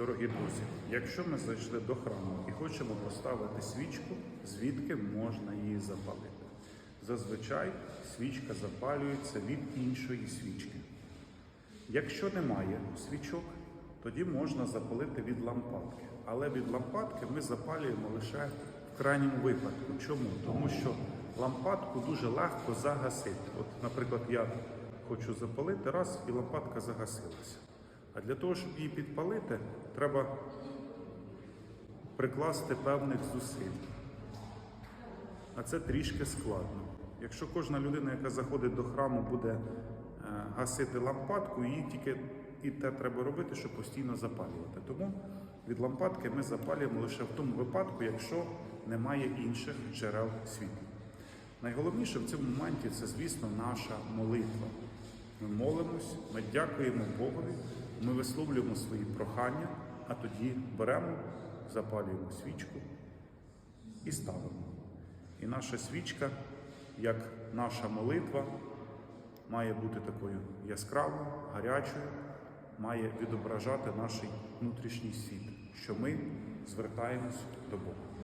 Дорогі друзі, якщо ми зайшли до храму і хочемо поставити свічку, звідки можна її запалити? Зазвичай свічка запалюється від іншої свічки. Якщо немає свічок, тоді можна запалити від лампадки. Але від лампадки ми запалюємо лише в крайньому випадку. Чому? Тому що лампадку дуже легко загасити. От, наприклад, я хочу запалити раз і лампадка загасилася. А для того, щоб її підпалити, треба прикласти певних зусиль. А це трішки складно. Якщо кожна людина, яка заходить до храму, буде е, гасити лампадку, її тільки і те треба робити, щоб постійно запалювати. Тому від лампадки ми запалюємо лише в тому випадку, якщо немає інших джерел світла. Найголовніше в цьому моменті це, звісно, наша молитва. Ми молимось, ми дякуємо Богові, ми висловлюємо свої прохання, а тоді беремо, запалюємо свічку і ставимо. І наша свічка, як наша молитва, має бути такою яскравою, гарячою, має відображати наш внутрішній світ, що ми звертаємось до Бога.